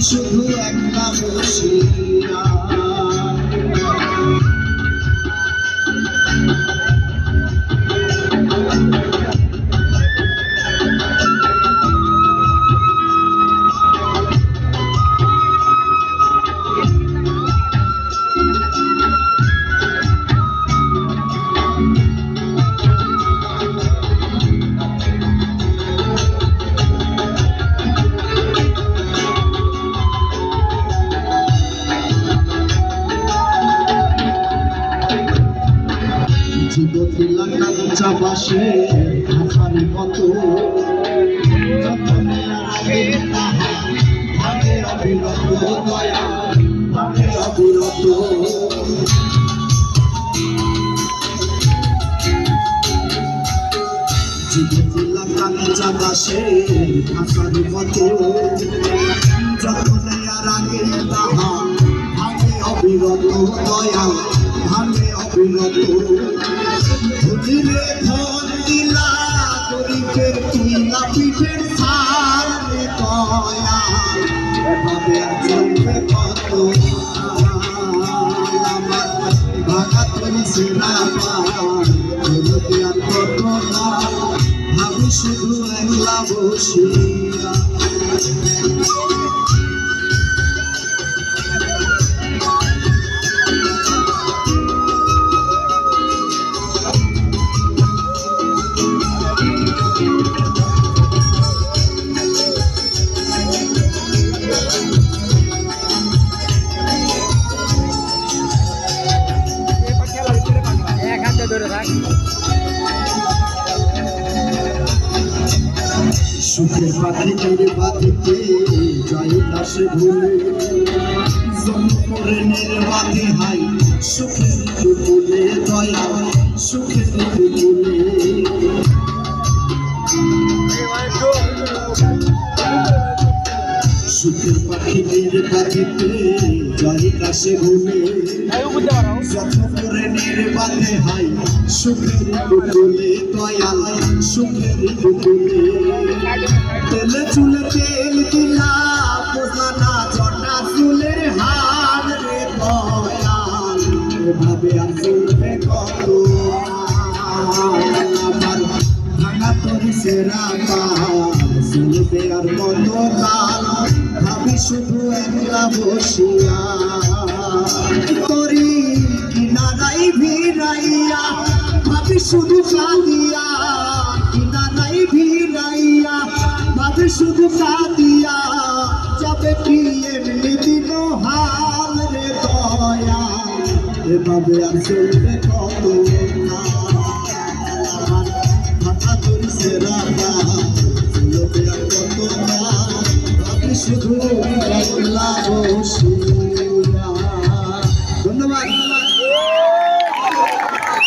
শুধু একটা বসিয়া জীবতি লাগা উঁচা বাসে হাসারি মতো অবিরত দয়া অবিরত। জীবতি লাগা উঁচা বাসে হাসারি মতো যতনে আর আগে তাহা ভাগে অবিরত দয়া ভাগে অবিরত। ধুলিরে ধন দিলা করিতে তুইলা পিঠের সারে কয়া এভাবে চলবে কত আমার ভাগা তুমি শুধু একলা বসিয়া সুখের পাখি মেরে বাতিতে যাই দাসে ভুলে জন্মরে নির্বাতে হাই সুখের দয়া সুখের সুখের পাখি মেরে পাখিতে যাই দাসে ঘুমে জন্মরে নির্বাতে হাই সুখের দুপুরে দয়াল সুখের দুপুরে তেলে চুলে তেল দিলা একলা বসিয়া তরি কিনারাই ভিড়াইয়া, ভাবি শুধু কাঁদিয়া কিনারাই ভিড়াইয়া, ভাবে শুধু কাঁদিয়া, যাবে প্রিয়ের নিদিন হাল রে দয়া। এভাবে আর চলবে কত চলবে